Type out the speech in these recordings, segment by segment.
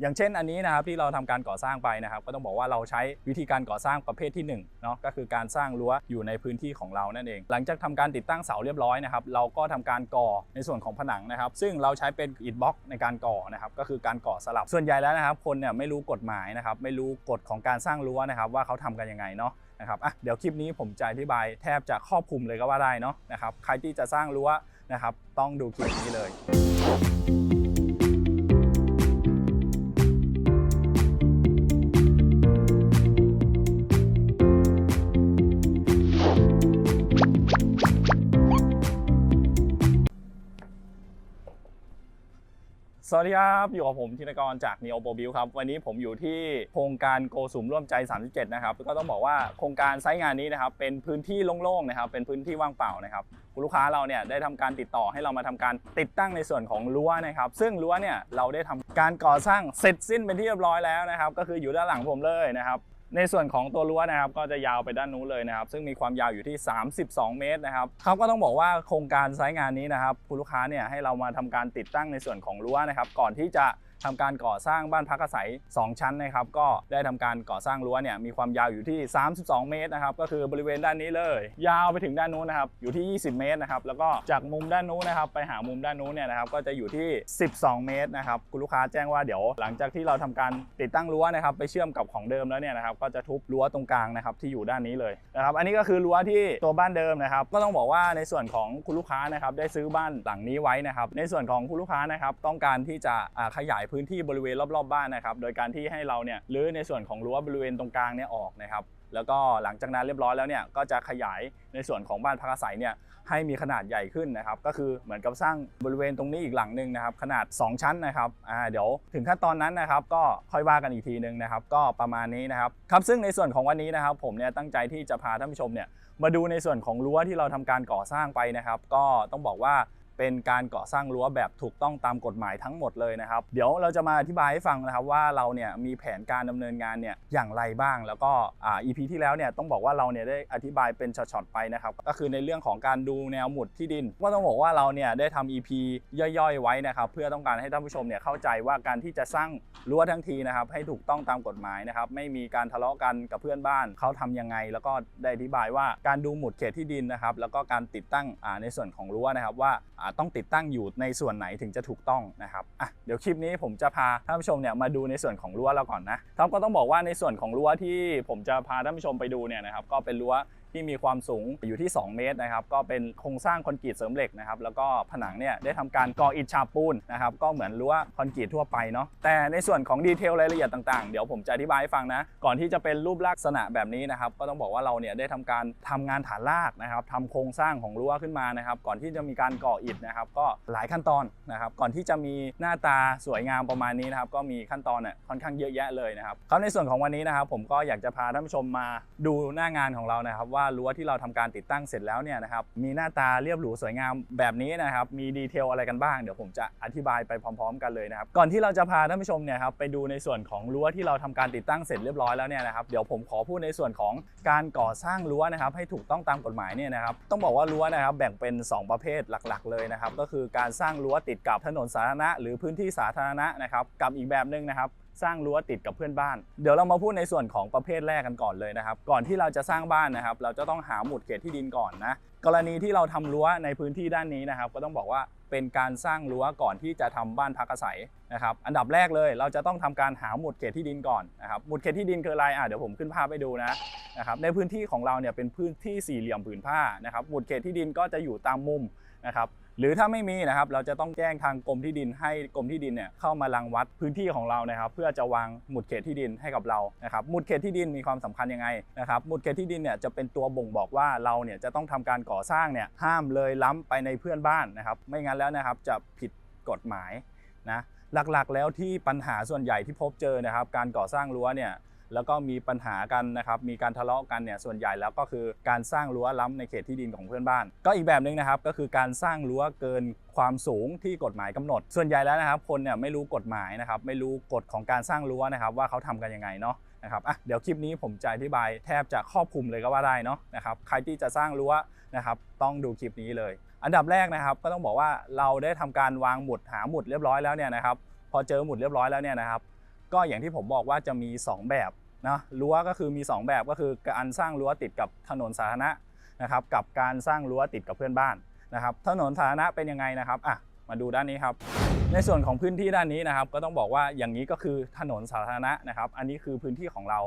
อย่างเช่นอันนี้นะครับที่เราทำการก่อสร้างไปนะครับ ก็ต้องบอกว่าเราใช้วิธีการก่อสร้างประเภทที่1เนาะก็คือการสร้างรั้วอยู่ในพื้นที่ของเรานั่นเอง หลังจากทำการติดตั้งเสาเรียบร้อยนะครับเราก็ทำการก่อในส่วนของผนังนะครับ ซึ่งเราใช้เป็นอิฐบล็อกในการก่อนะครับก็คือการก่อสลับส่วนใหญ่แล้วนะครับ คนเนี่ยไม่รู้กฎหมายนะครับไม่รู้กฎของการสร้างรั้วนะครับว่าเขาทำกันยังไงเนาะนะครับอะเดี๋ยวคลิปนี้ผมจะอธิบายแทบจะครอบคลุมเลยก็ว่าได้เนาะนะครับใครที่จะสร้างรั้วนะครับต้องดูคลิปนี้เลย สวัสดีครับ อยู่กับผมธินกรจาก Neo Pro Build ครับ วันนี้ผมอยู่ที่โครงการโกสุมร่วมใจ 37 นะครับ ก็ต้องบอกว่าโครงการไซต์งานนี้นะครับ เป็นพื้นที่โล่งๆนะครับ เป็นพื้นที่ว่างเปล่านะครับคุณลูกค้าเราเนี่ยได้ทำการติดต่อให้เรามาทำการติดตั้งในส่วนของรั้วนะครับ ซึ่งรั้วเนี่ยเราได้ทำการก่อสร้างเสร็จสิ้นเป็นที่เรียบร้อยแล้วนะครับ ก็คืออยู่ด้านหลังผมเลยนะครับ ในส่วนของตัวรั้วนะครับก็จะยาวไปด้านนู้นเลยนะครับ ซึ่งมีความยาวอยู่ที่ 32 เมตรนะครับเขาก็ต้องบอกว่าโครงการไซต์งานนี้นะครับคุณลูกค้าเนี่ยให้เรามาทำการติดตั้งในส่วนของรั้วนะครับ ก่อนที่จะ ทำการก่อสร้างบ้านพักอาศัย 2 ชั้นนะครับ ก็ได้ทำการก่อสร้างรั้วเนี่ยมีความยาวอยู่ที่ 32 เมตรนะครับ ก็คือบริเวณด้านนี้เลย ยาวไปถึงด้านนู้นนะครับ อยู่ที่ 20 เมตรนะครับ แล้วก็จากมุมด้านนู้นนะครับ ไปหามุมด้านนู้นเนี่ยนะครับ ก็จะอยู่ที่ 12 เมตรนะครับ คุณลูกค้าแจ้งว่าเดี๋ยวหลังจากที่เราทำการติดตั้งรั้วนะครับ ไปเชื่อมกับของเดิมแล้วเนี่ยนะครับ ก็จะทุบรั้วตรงกลางนะครับที่อยู่ด้านนี้เลยนะครับ อันนี้ก็คือรั้วที่ตัวบ้านเดิมนะครับ ก็ต้องบอกว่าในส่วนของคุณลูกค้านะครับ ได้ซื้อบ้านหลังนี้ไว้นะครับ ในส่วนของคุณลูกค้านะครับ ต้องการที่จะขยายพื้นที่บริเวณรอบๆบ้านนะครับ โดยการที่ให้เราเนี่ยรื้อในส่วนของรั้วบริเวณตรงกลางเนี่ยออกนะครับ แล้วก็หลังจากนั้นเรียบร้อยแล้วเนี่ยก็จะขยายในส่วนของบ้านพักอาศัยเนี่ยให้มีขนาดใหญ่ขึ้นนะครับ ก็คือเหมือนกับสร้างบริเวณตรงนี้อีกหลังหนึ่งนะครับ ขนาด 2 ชั้นนะครับอ่าเดี๋ยวถึงขั้นตอนนั้นนะครับ ก็ค่อยว่ากันอีกทีหนึ่งนะครับ ก็ประมาณนี้นะครับครับซึ่งในส่วนของวันนี้นะครับ ผมเนี่ยตั้งใจที่จะพาท่านผู้ชมเนี่ยมาดูในส่วนของรั้วที่เราทำการก่อสร้างไปนะครับ ก็ต้องบอกว่า เป็นการก่อสร้างรั้วแบบถูกต้องตามกฎหมายทั้งหมดเลยนะครับ เดี๋ยวเราจะมาอธิบายให้ฟังนะครับว่าเราเนี่ยมีแผนการดำเนินงานเนี่ยอย่างไรบ้าง แล้วก็อ่า EP ที่แล้วเนี่ยต้องบอกว่าเราเนี่ยได้อธิบายเป็นช็อตๆไปนะครับ ก็คือในเรื่องของการดูแนวหมุดที่ดิน ก็ต้องบอกว่าเราเนี่ยได้ทำ EP ย่อยๆ ไว้นะครับเพื่อต้องการให้ท่านผู้ชมเนี่ยเข้าใจว่าการที่จะสร้างรั้วทั้งทีนะครับให้ถูกต้องตามกฎหมายนะครับไม่มีการทะเลาะกันกับเพื่อนบ้านเขาทำยังไง แล้วก็ได้อธิบายว่าการดูหมุดเขตที่ดินนะครับแล้วก็การติดตั้งในส่วนของรั้วนะครับว่าต้องติดตั้งอยู่ในส่วนไหนถึงจะถูกต้องนะครับอะเดี๋ยวคลิปนี้ผมจะพาท่านผู้ชมเนี่ยมาดูในส่วนของรั้วเราก่อนนะท็อปก็ต้องบอกว่าในส่วนของรั้วที่ผมจะพาท่านผู้ชมไปดูเนี่ยนะครับก็เป็นรั้วที่มีความสูงอยู่ที่ 2 เมตรนะครับก็เป็นโครงสร้างคอนกรีตเสริมเหล็กนะครับแล้วก็ผนังเนี่ยได้ทำการก่ออิฐฉาบปูนนะครับก็เหมือนรั้วคอนกรีตทั่วไปเนาะแต่ในส่วนของดีเทลรายละเอียดต่างๆ เดี๋ยวผมจะอธิบายให้ฟังนะก่อนที่จะเป็นรูปลักษณะแบบนี้นะครับก็ต้องบอกว่าเราเนี่ยได้ทำการทำงานฐานรากนะครับทำโครงสร้างของรั้วขึ้นมานะครับก่อนที่จะมีการก่ออิฐนะครับก็หลายขั้นตอนนะครับก่อนที่จะมีหน้าตาสวยงามประมาณนี้นะครับก็มีขั้นตอนเนี่ยค่อนข้างเยอะแยะเลยนะครับครับในส่วนของวันนี้นะครับผมก็อยากจะพาท่านผู้ชมมาดูหน้างานของเรานะครับว่ารั้วที่เราทำการติดตั้งเสร็จแล้วเนี่ยนะครับมีหน้าตาเรียบหรูสวยงามแบบนี้นะครับมีดีเทลอะไรกันบ้างเดี๋ยวผมจะอธิบายไปพร้อม ๆ กันเลยนะครับก่อนที่เราจะพาท่านผู้ชมเนี่ยครับไปดูในส่วนของรั้วที่เราทำการติดตั้งเสร็จเรียบร้อยแล้วเนี่ยนะครับเดี๋ยวผมขอพูดในส่วนของการก่อสร้างรั้วนะครับให้ถูกต้องตามกฎหมายเนี่ยนะครับต้องบอกว่ารั้วนะครับแบ่งเป็น 2 ประเภทหลักๆ เลยนะครับก็คือการสร้างรั้วติดกับถนนสาธารณะ หรือพื้นที่สาธารณะนะครับกับอีกแบบหนึ่งนะครับ สร้างรั้วติดกับเพื่อนบ้าน เดี๋ยวเรามาพูดในส่วนของประเภทแรกกันก่อนเลยนะครับ ก่อนที่เราจะสร้างบ้านนะครับ เราจะต้องหาหมุดเขตที่ดินก่อนนะ กรณีที่เราทำรั้วในพื้นที่ด้านนี้นะครับ ก็ต้องบอกว่าเป็นการสร้างรั้วก่อนที่จะทำบ้านพักอาศัยนะครับ อันดับแรกเลย เราจะต้องทำการหาหมุดเขตที่ดินก่อนนะครับ หมุดเขตที่ดินคืออะไรอะเดี๋ยวผมขึ้นภาพให้ดูนะนะครับ ในพื้นที่ของเราเนี่ยเป็นพื้นที่สี่เหลี่ยมผืนผ้านะครับ หมุดเขตที่ดินก็จะอยู่ตามมุม นะครับหรือถ้าไม่มีนะครับ เราจะต้องแจ้งทางกรมที่ดินให้กรมที่ดินเนี่ยเข้ามารังวัดพื้นที่ของเรานะครับ เพื่อจะวางหมุดเขตที่ดินให้กับเรานะครับหมุดเขตที่ดินมีความสำคัญยังไงนะครับหมุดเขตที่ดินเนี่ยจะเป็นตัวบ่งบอกว่าเราเนี่ยจะต้องทำการก่อสร้างเนี่ยห้ามเลยล้ำไปในเพื่อนบ้านนะครับ ไม่งั้นแล้วนะครับจะผิดกฎหมายนะหลักๆ แล้วที่ปัญหาส่วนใหญ่ที่พบเจอนะครับ การก่อสร้างรั้วเนี่ย แล้วก็มีปัญหากันนะครับมีการทะเลาะกันเนี่ยส่วนใหญ่แล้วก็คือการสร้างรั้วล้ำในเขตที่ดินของเพื่อนบ้าน ก็อีกแบบหนึ่งนะครับก็คือการสร้างรั้วเกินความสูงที่กฎหมายกำหนด ส่วนใหญ่แล้วนะครับคนเนี่ยไม่รู้กฎหมายนะครับไม่รู้กฎของการสร้างรั้วนะครับว่าเขาทำกันยังไงเนาะนะครับอะเดี๋ยวคลิปนี้ผมจะอธิบายแทบจะครอบคลุมเลยก็ว่าได้เนาะนะครับใครที่จะสร้างรั้วนะครับต้องดูคลิปนี้เลย อันดับแรกนะครับก็ต้องบอกว่าเราได้ทำการวางหมุดหาหมุดเรียบร้อยแล้วเนี่ยนะครับพอเจอหมุดเรียบร้อยแล้วเนี่ยนะครับ ก็อย่างที่ผมบอกว่าจะมี 2 แบบนะรั้วก็คือมี 2 แบบก็คือการสร้างรั้วติดกับถนนสาธารณะนะครับกับการสร้างรั้วติดกับเพื่อนบ้านนะครับถนนสาธารณะเป็นยังไงนะครับอะมาดูด้านนี้ครับ ในส่วนของพื้นที่ด้านนี้นะครับ ก็ต้องบอกว่าอย่างนี้ก็คือถนนสาธารณะนะครับ อันนี้คือพื้นที่ของเรา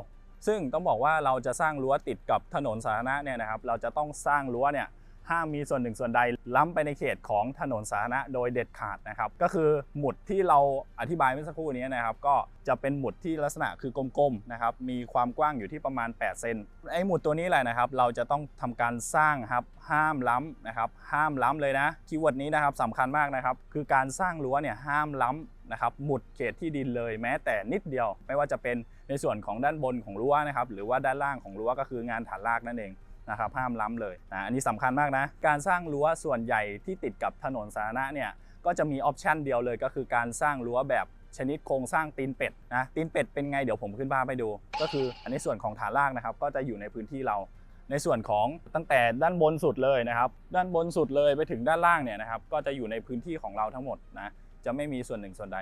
ซึ่งต้องบอกว่าเราจะสร้างรั้วติดกับถนนสาธารณะเนี่ยนะครับ เราจะต้องสร้างรั้วเนี่ย ห้ามมีส่วนหนึ่งส่วนใดล้ำไปในเขตของถนนสาธารณะโดยเด็ดขาดนะครับ ก็คือหมุดที่เราอธิบายเมื่อสักครู่นี้นะครับ ก็จะเป็นหมุดที่ลักษณะคือกลมๆนะครับ มีความกว้างอยู่ที่ประมาณ 8 เซนไอ้หมุดตัวนี้แหละนะครับ เราจะต้องทำการสร้างครับห้ามล้ำนะครับ ห้ามล้ำเลยนะคีย์เวิร์ดนี้นะครับสำคัญมากนะครับ คือการสร้างรั้วเนี่ยห้ามล้ำนะครับหมุดเขตที่ดินเลยแม้แต่นิดเดียว ไม่ว่าจะเป็นในส่วนของด้านบนของรั้วนะครับ หรือว่าด้านล่างของรั้วก็คืองานฐานรากนั่นเอง นะครับห้ามล้ำเลยนะอันนี้สำคัญมากนะ การสร้างรั้วส่วนใหญ่ที่ติดกับถนนสาธารณะเนี่ยก็จะมีออปชันเดียวเลยก็คือการสร้างรั้วแบบชนิดโครงสร้างตีนเป็ดนะตีนเป็ดเป็นไงเดี๋ยวผมขึ้นภาพไปดู ก็คืออันนี้ส่วนของฐานรากนะครับ ก็จะอยู่ในพื้นที่เรา ในส่วนของตั้งแต่ด้านบนสุดเลยนะครับ ด้านบนสุดเลยไปถึงด้านล่างเนี่ยนะครับก็จะอยู่ในพื้นที่ของเราทั้งหมดนะจะไม่มีส่วนหนึ่งส่วนใด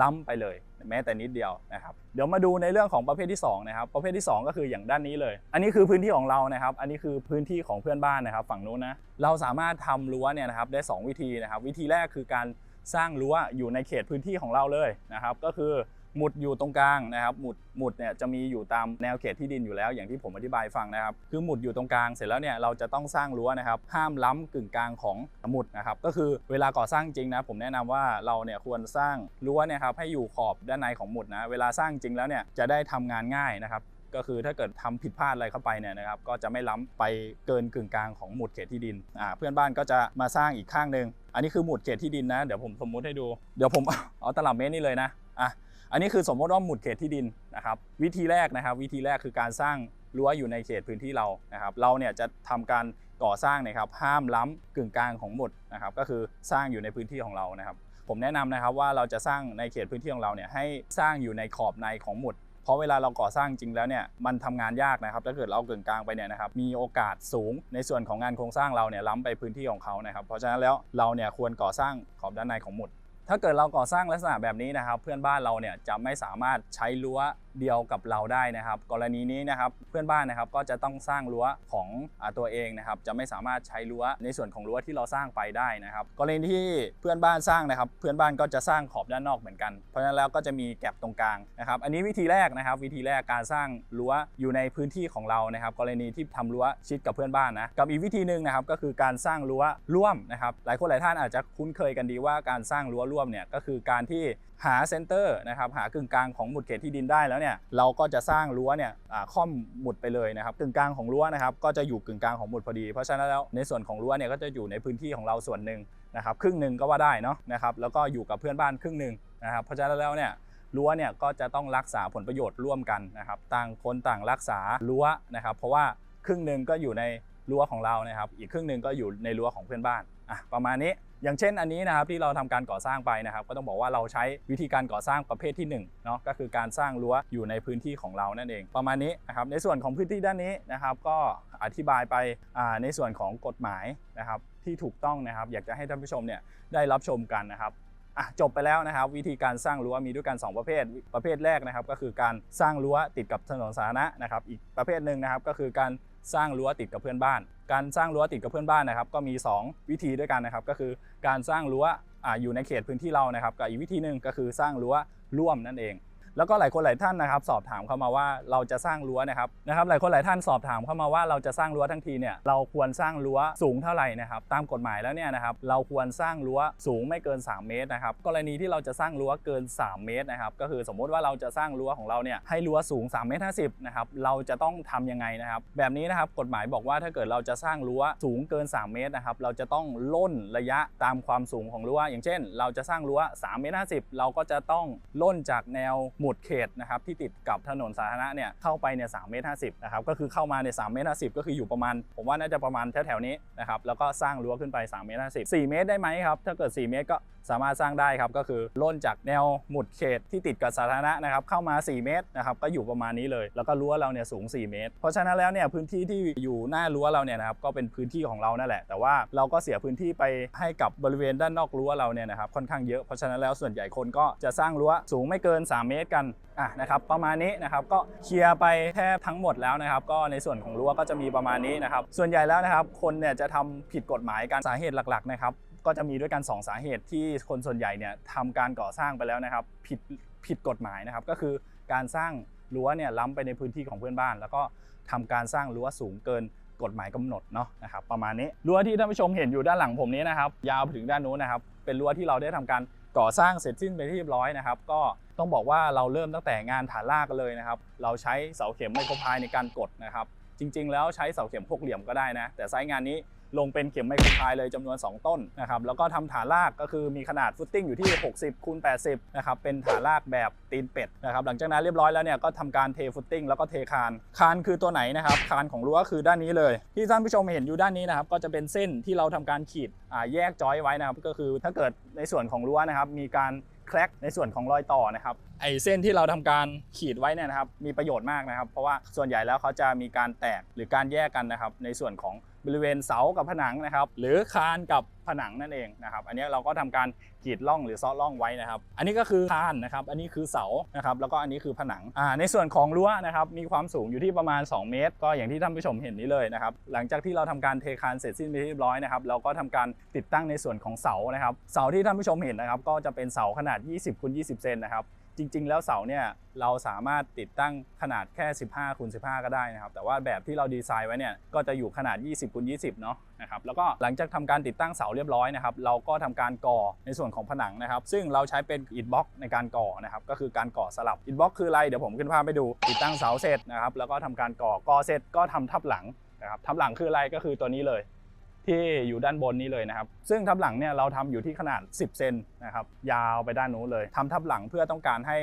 ล้ำไปเลย แม้แต่นิดเดียวนะครับเดี๋ยวมาดูในเรื่องของประเภทที่สองนะครับประเภทที่สองก็คืออย่างด้านนี้เลย อันนี้คือพื้นที่ของเรานะครับ อันนี้คือพื้นที่ของเพื่อนบ้านนะครับ ฝั่งนู้นนะเราสามารถทำรั้วเนี่ยนะครับได้สองวิธีนะครับ วิธีแรกคือการสร้างรั้วอยู่ในเขตพื้นที่ของเราเลยนะครับ ก็คือ หมุดอยู่ตรงกลางนะครับหมุดหมุดเนี่ยจะมีอยู่ตามแนวเขตที่ดินอยู่แล้ว อย่างที่ผมอธิบายฟังนะครับ คือหมุดอยู่ตรงกลางเสร็จแล้วเนี่ยเราจะต้องสร้างรั้วนะครับ ห้ามล้ำกึ่งกลางของหมุดนะครับ ก็คือเวลาก่อสร้างจริงนะผมแนะนำว่าเราเนี่ยควรสร้างรั้วเนี่ยครับให้อยู่ขอบด้านในของหมุดนะเวลาสร้างจริงแล้วเนี่ยจะได้ทำงานง่ายนะครับก็คือถ้าเกิดทำผิดพลาดอะไรเข้าไปเนี่ยนะครับก็จะไม่ล้ำไปเกินกึ่งกลางของหมุดเขตที่ดินอ่าเพื่อนบ้านก็จะมาสร้างอีกข้างหนึ่งอันนี้คือหมุดเขตที่ดินนะ เดี๋ยวผมสมมุติให้ดู เดี๋ยวผมเอาตลับเมตรนี่เลยนะอะ อันนี้คือสมมติว่าหมุดเขตที่ดินนะครับ วิธีแรกนะครับ วิธีแรกคือการสร้างรั้วอยู่ในเขตพื้นที่เรานะครับ เราเนี่ยจะทำการก่อสร้างนะครับห้ามล้ำกึ่งกลางของหมุดนะครับ ก็คือสร้างอยู่ในพื้นที่ของเรานะครับ ผมแนะนำนะครับว่าเราจะสร้างในเขตพื้นที่ของเราเนี่ยให้สร้างอยู่ในขอบในของหมุดเพราะเวลาเราก่อสร้างจริงแล้วเนี่ยมันทำงานยากนะครับถ้าเกิดเราเกึ่งกลางไปเนี่ยนะครับมีโอกาสสูงในส่วนของงานโครงสร้างเราเนี่ยล้ำไปพื้นที่ของเขานะครับ เพราะฉะนั้นแล้วเราเนี่ยควรก่อสร้างขอบด้านในของหมุด ถ้าเกิดเราก่อสร้างลักษณะแบบนี้นะครับ เพื่อนบ้านเราเนี่ยจะไม่สามารถใช้รั้วเดียวกับเราได้นะครับ กรณีนี้นะครับเพื่อนบ้านนะครับก็จะต้องสร้างรั้วของอตัวเองนะครับ จะไม่สามารถใช้รั้วในส่วนของรั้วที่เราสร้างไปได้นะครับ กรณีที่เพื่อนบ้านสร้างนะครับ เพื่อนบ้านก็จะสร้างขอบด้านนอกเหมือนกันเพราะฉะนั้นแล้วก็จะมีแก็บตรงกลางนะครับ อันนี้วิธีแรกนะครับ วิธีแรกการสร้างรั้วอยู่ในพื้นที่ของเรานะครับ กรณีที่ทำรั้วชิดกับเพื่อนบ้านนะกับอีกวิธีหนึ่งนะครับก็คือการสร้างรั้วร่วมนะครับ หลายคนหลายท่านอาจจะคุ้นเคยกันดีว่าการสร้างรั้วร่วมเนี่ยก็คือการที่ หาเซนเตอร์นะครับหากึ่งกลางของหมุดเขตที่ดินได้แล้วเนี่ยเราก็จะสร้างรั้วเนี่ยค่อมหมุดไปเลยนะครับกึ่งกลางของรั้วนะครับก็จะอยู่กึ่งกลางของหมุดพอดี เพราะฉะนั้นแล้วในส่วนของรั้วเนี่ยก็จะอยู่ในพื้นที่ของเราส่วนหนึ่งนะครับครึ่งหนึ่งก็ว่าได้เนาะนะครับแล้วก็อยู่กับเพื่อนบ้านครึ่งหนึ่งนะครับเพราะฉะนั้นแล้วเนี่ยรั้วเนี่ยก็จะต้องรักษาผลประโยชน์ร่วมกันนะครับต่างคนต่างรักษารั้วนะครับเพราะว่าครึ่งหนึ่งก็อยู่ใน รั้วของเรานะครับ อีกครึ่งหนึ่งก็อยู่ในรั้วของเพื่อนบ้านอะประมาณนี้อย่างเช่นอันนี้นะครับที่เราทำการก่อสร้างไปนะครับ ก็ต้องบอกว่าเราใช้วิธีการก่อสร้างประเภทที่1เนาะก็คือการสร้างรั้วอยู่ในพื้นที่ของเรานั่นเอง ประมาณนี้นะครับในส่วนของพื้นที่ด้านนี้นะครับ ก็อธิบายไปอ่าในส่วนของกฎหมายนะครับที่ถูกต้องนะครับ อยากจะให้ท่านผู้ชมเนี่ยได้รับชมกันนะครับอะจบไปแล้วนะครับ วิธีการสร้างรั้วมีด้วยกัน 2 ประเภท ประเภทแรกนะครับ ก็คือการสร้างรั้วติดกับถนนสาธารณะนะครับ อีกประเภทหนึ่งนะครับก็คือการ สร้างรั้วติดกับเพื่อนบ้าน การสร้างรั้วติดกับเพื่อนบ้านนะครับ ก็มี 2 วิธีด้วยกันนะครับ ก็คือการสร้างรั้วออยู่ในเขตพื้นที่เรานะครับ กับอีกวิธีหนึ่งก็คือสร้างรั้วร่วมนั่นเอง แล้วก็หลายคนหลายท่านนะครับ สอบถามเข้ามาว่าเราจะสร้างรั้วนะครับนะครับ หลายคนหลายท่านสอบถามเข้ามาว่าเราจะสร้างรั้วทั้งทีเนี่ยเราควรสร้างรั้วสูงเท่าไหร่นะครับตามกฎหมายแล้วเนี่ยนะครับเราควรสร้างรั้วสูงไม่เกิน 3 เมตรนะครับกรณีที่เราจะสร้างรั้วเกิน 3 เมตรนะครับก็คือสมมุติว่าเราจะสร้างรั้วของเราเนี่ยให้รั้วสูง3เมตร50นะครับเราจะต้องทำยังไงนะครับแบบนี้นะครับกฎหมายบอกว่าถ้าเกิดเราจะสร้างรั้วสูงเกิน 3 เมตรนะครับเราจะต้องล่นระยะตามความสูงของรั้วอย่างเช่น เราจะสร้างรั้ว3เมตร50เราก็จะต้องล่นจากแนวหมุดเขตนะครับที่ติดกับถนนสาธารณะเนี่ยเข้าไปเนี่ย3เมตร50นะครับก็คือเข้ามาใน3เมตร50ก็คืออยู่ประมาณ ผมว่าน่าจะประมาณแถวๆนี้นะครับแล้วก็สร้างรั้วขึ้นไป3เมตร50 4เมตรได้ไหมครับถ้าเกิด 4 เมตรก็สามารถสร้างได้ครับก็คือล่นจากแนวหมุดเขตที่ติดกับสาธารณะนะครับเข้ามา 4 เมตรนะครับก็อยู่ประมาณนี้เลย แล้วก็รั้วเราเนี่ยสูง 4 เมตร เพราะฉะนั้นแล้วเนี่ยพื้นที่ที่อยู่หน้ารั้วเราเนี่ยนะครับก็เป็นพื้นที่ของเรานั่นแหละ แต่ว่าเราก็เสียพื้นที่ไปให้กับบริเวณด้านนอกรั้วเราเนี่ยนะครับค่อนข้างเยอะเพราะฉะนั้นแล้วส่วนใหญ่คนก็จะสร้างรั้วสูงไม่เกิน 3 เมตรกันอะนะครับประมาณนี้นะครับก็เคลียร์ไปแทบทั้งหมดแล้วนะครับก็ในส่วนของรั้วก็จะมีประมาณนี้นะครับส่วนใหญ่แล้วนะครับคนเนี่ยจะทำผิดกฎหมายการสาเหตุหลักๆนะครับก็จะมีด้วยกัน 2 สาเหตุที่คนส่วนใหญ่เนี่ยทำการก่อสร้างไปแล้วนะครับผิดผิดกฎหมายนะครับก็คือการสร้างรั้วเนี่ยล้ำไปในพื้นที่ของเพื่อนบ้าน แล้วก็ทำการสร้างรั้วสูงเกินกฎหมายกำหนดเนาะนะครับประมาณนี้รั้วที่ท่านผู้ชมเห็นอยู่ด้านหลังผมนี้นะครับยาวถึงด้านนู้นนะครับเป็นรั้วที่เราได้ทำการ ก่อสร้างเสร็จสิ้นไปที่เรียบร้อยนะครับ ก็ต้องบอกว่าเราเริ่มตั้งแต่งานฐานรากกันเลยนะครับ เราใช้เสาเข็มไมโครพายในการกดนะครับ จริง ๆ แล้วใช้เสาเข็มหกเหลี่ยมก็ได้นะ แต่ไซส์งานนี้ ลงเป็นเข็มไมโครพายเลยจำนวน 2 ต้นนะครับแล้วก็ทำฐานรากก็คือมีขนาดฟุตติ้งอยู่ที่ 60คูณ80นะครับเป็นฐานรากแบบตีนเป็ดนะครับหลังจากนั้นเรียบร้อยแล้วเนี่ยก็ทำการเทฟุตติ้งแล้วก็เทคานคานคือตัวไหนนะครับคานของรั้วคือด้านนี้เลย ที่ท่านผู้ชมเห็นอยู่ด้านนี้นะครับก็จะเป็นเส้นที่เราทำการขีดแยกจอยไว้นะครับก็คือถ้าเกิดในส่วนของรั้วนะครับมีการแคร็กในส่วนของรอยต่อนะครับไอเส้นที่เราทำการขีดไว้เนี่ยนะครับมีประโยชน์มากนะครับ เพราะว่าส่วนใหญ่แล้วเขาจะมีการแตกหรือการแยกกันนะครับในส่วนของ บริเวณเสากับผนังนะครับ หรือคานกับผนังนั่นเองนะครับ อันนี้เราก็ทำการขีดร่องหรือซ้อร่องไว้นะครับ อันนี้ก็คือคานนะครับ อันนี้คือเสานะครับ แล้วก็อันนี้คือผนังอ่าในส่วนของรั้วนะครับ มีความสูงอยู่ที่ประมาณ 2 เมตร ก็อย่างที่ท่านผู้ชมเห็นนี้เลยนะครับ หลังจากที่เราทำการเทคานเสร็จสิ้นไปเรียบร้อยนะครับ เราก็ทำการติดตั้งในส่วนของเสานะครับ เสาที่ท่านผู้ชมเห็นนะครับ ก็จะเป็นเสาขนาด 20คูณ20 เซนนะครับ จริง ๆ แล้วเสาเนี่ยเราสามารถติดตั้งขนาดแค่ 15คูณ15 ก็ได้นะครับแต่ว่าแบบที่เราดีไซน์ไว้เนี่ยก็จะอยู่ขนาด 20คูณ20 เนาะนะครับแล้วก็หลังจากทำการติดตั้งเสาเรียบร้อยนะครับเราก็ทำการก่อในส่วนของผนังนะครับซึ่งเราใช้เป็นอิฐบล็อกในการก่อนะครับก็คือการก่อสลับอิฐบล็อกคืออะไรเดี๋ยวผมขึ้นภาพไปดูติดตั้งเสาเสร็จนะครับแล้วก็ทำการก่อก่อเสร็จก็ทำทับหลังนะครับทับหลังคืออะไรก็คือตัวนี้เลย ที่อยู่ด้านบนนี้เลยนะครับ ซึ่งทับหลังเนี่ยเราทำอยู่ที่ขนาด 10 เซนนะครับ ยาวไปด้านนู้นเลยทำทับหลังเพื่อต้องการให้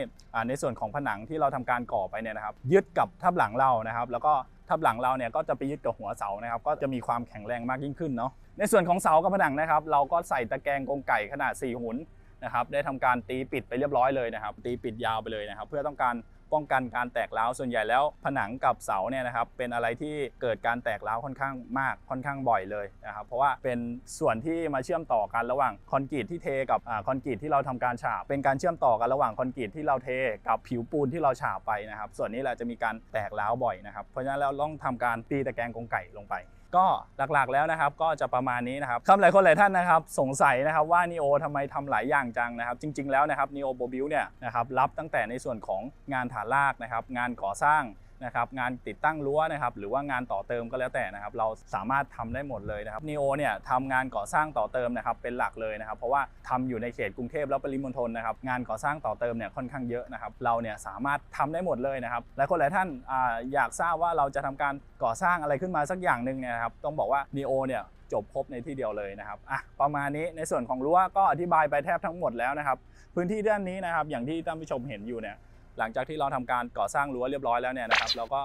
ในส่วนของผนังที่เราทำการก่อไปเนี่ยนะครับ ยึดกับทับหลังเรานะครับ แล้วก็ทับหลังเราเนี่ยก็จะไปยึดกับหัวเสานะครับ ก็จะมีความแข็งแรงมากยิ่งขึ้นเนาะ ในส่วนของเสากับผนังนะครับ เราก็ใส่ตะแกรงกรงไก่ขนาด 4 หุนนะครับ ได้ทำการตีปิดไปเรียบร้อยเลยนะครับ ตีปิดยาวไปเลยนะครับ เพื่อต้องการ ป้องกันการแตกร้าวส่วนใหญ่แล้ว ผนังกับเสาเนี่ยนะครับเป็นอะไรที่เกิดการแตกร้าวค่อนข้างมากค่อนข้างบ่อยเลยนะครับเพราะว่าเป็นส่วนที่มาเชื่อมต่อกันระหว่างคอนกรีตที่เทกับอาคอนกรีตที่เราทำการฉาบเป็นการเชื่อมต่อกันระหว่างคอนกรีตที่เราเทกับผิวปูนที่เราฉาบไปนะครับส่วนนี้แหละจะมีการแตกร้าวบ่อยนะครับเพราะฉะนั้นเราต้องทำการตีตะแกรงกรงไก่ลงไป ก็หลักๆแล้วนะครับก็จะประมาณนี้นะครับคำหลายคนหลายท่านนะครับสงสัยนะครับว่า n ีโอทำไมทำหลายอย่างจังนะครับ จริง ๆแล้วนะครับ n ีโอโบบิลเนี่ยนะครับรับตั้งแต่ในส่วนของงานฐานรากนะครับงานก่อสร้าง นะครับงานติดตั้งรั้วนะครับหรือว่างานต่อเติมก็แล้วแต่นะครับเราสามารถทำได้หมดเลยนะครับ n ีโอเนี่ยทำงานก่อสร้างต่อเติมนะครับเป็นหลักเลยนะครับเพราะว่าทำอยู่ในเขตกรุงเทพแล้วปริมณฑลนะครับงานก่อสร้างต่อเติมเนี่ยค่อนข้างเยอะนะครับเราเนี่ยสามารถทำได้หมดเลยนะครับหลายคนหลายท่านอยากทราบว่าเราจะทำการก่อสร้างอะไรขึ้นมาสักอย่างหนึ่งเนี่ยครับต้องบอกว่า n ีโอเนี่ยจบครบในที่เดียวเลยนะครับอะประมาณนี้ในส่วนของรั้วก็อธิบายไปแทบทั้งหมดแล้วนะครับ พื้นที่ด้านนี้นะครับ อย่างที่ท่านผู้ชมเห็นอยู่เนี่ย หลังจากที่เราทำการก่อสร้างรั้วเรียบร้อยแล้วเนี่ยนะครับเราก็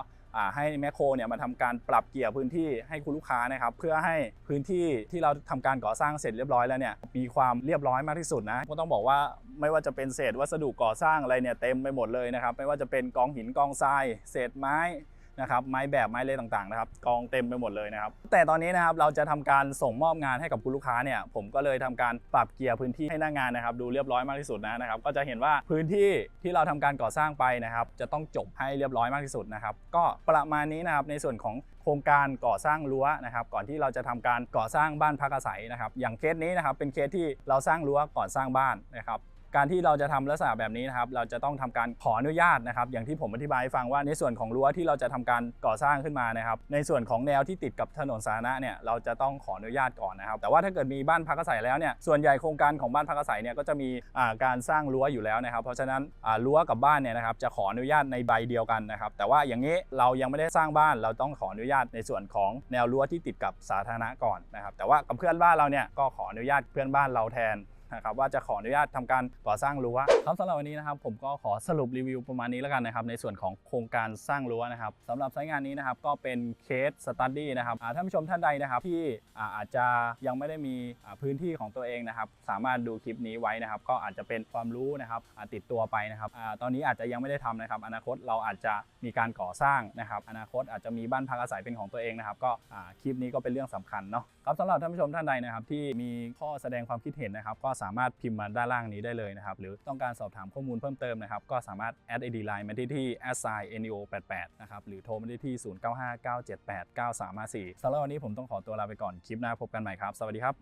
ให้แมคโครเนี่ยมาทำการปรับเกี่ยร์พื้นที่ให้คุณลูกค้านะครับเพื่อให้พื้นที่ที่เราทำการก่อสร้างเสร็จเรียบร้อยแล้วเนี่ยมีความเรียบร้อยมากที่สุดนะก็ต้องบอกว่าไม่ว่าจะเป็นเศษวัสดุก่อสร้างอะไรเนี่ยเต็มไปหมดเลยนะครับไม่ว่าจะเป็นกองหินกองทราย เศษไม้ นะครับไม้แบบไม้เล่ต่างๆนะครับกองเต็มไปหมดเลยนะครับแต่ตอนนี้นะครับเราจะทำการส่งมอบงานให้กับคุณลูกค้าเนี่ยผมก็เลยทำการปรับเกียร์พื้นที่ให้หน้างานนะครับดูเรียบร้อยมากที่สุดนะนะครับก็จะเห็นว่าพื้นที่ที่เราทำการก่อสร้างไปนะครับจะต้องจบให้เรียบร้อยมากที่สุดนะครับก็ประมาณนี้นะครับในส่วนของโครงการก่อสร้างรั้วนะครับก่อนที่เราจะทำการก่อสร้างบ้านพักอาศัยนะครับอย่างเคสนี้นะครับเป็นเคสที่เราสร้างรั้วก่อนสร้างบ้านนะครับ การที่เราจะทำลักษณะแบบนี้นะครับ เราจะต้องทำการขออนุญาตนะครับ อย่างที่ผมอธิบายให้ฟังว่าในส่วนของรั้วที่เราจะทำการก่อสร้างขึ้นมานะครับ ในส่วนของแนวที่ติดกับถนนสาธารณะเนี่ยเราจะต้องขออนุญาตก่อนนะครับ แต่ว่าถ้าเกิดมีบ้านพักอาศัยแล้วเนี่ยส่วนใหญ่โครงการของบ้านพักอาศัยเนี่ยก็จะมีการสร้างรั้วอยู่แล้วนะครับ เพราะฉะนั้นรั้วกับบ้านเนี่ยนะครับจะขออนุญาตในใบเดียวกันนะครับ แต่ว่าอย่างนี้เรายังไม่ได้สร้างบ้านเราต้องขออนุญาตในส่วนของแนวรั้วที่ติดกับสาธารณะก่อนนะครับ แต่ว่ากับเพื่อนบ้านเราเนี่ยก็ขออนุญาตเพื่อนบ้านเราแทน นะครับว่าจะขออนุญาตทำการก่อสร้างรั้วครับสำหรับวันนี้นะครับผมก็ขอสรุปรีวิวประมาณนี้แล้วกันนะครับในส่วนของโครงการสร้างรั้วนะครับสำหรับไซต์งานนี้นะครับก็เป็นเคสสตัดดี้นะครับท่านผู้ชมท่านใดนะครับที่อาจจะยังไม่ได้มีพื้นที่ของตัวเองนะครับสามารถดูคลิปนี้ไว้นะครับก็อาจจะเป็นความรู้นะครับอ่าติดตัวไปนะครับตอนนี้อาจจะยังไม่ได้ทำนะครับ อนาคตเราอาจจะมีการก่อสร้างนะครับ อนาคตอาจจะมีบ้านพักอาศัยเป็นของตัวเองนะครับ ก็คลิปนี้ก็เป็นเรื่องสำคัญเนาะครับสำหรับท่านผู้ชมท่านใดนะครับที่มีข้อแสดงความคิดเห็นนะครับก็สามารถพิมพ์มาด้านล่างนี้ได้เลยนะครับ หรือต้องการสอบถามข้อมูลเพิ่มเติมนะครับ ก็สามารถแอด ID Line มาที่ที่ assigneo88 นะครับ หรือโทรมาที่ที่ 0959789354สำหรับวันนี้ผมต้องขอตัวลาไปก่อน คลิปหน้าพบกันใหม่ครับ สวัสดีครับ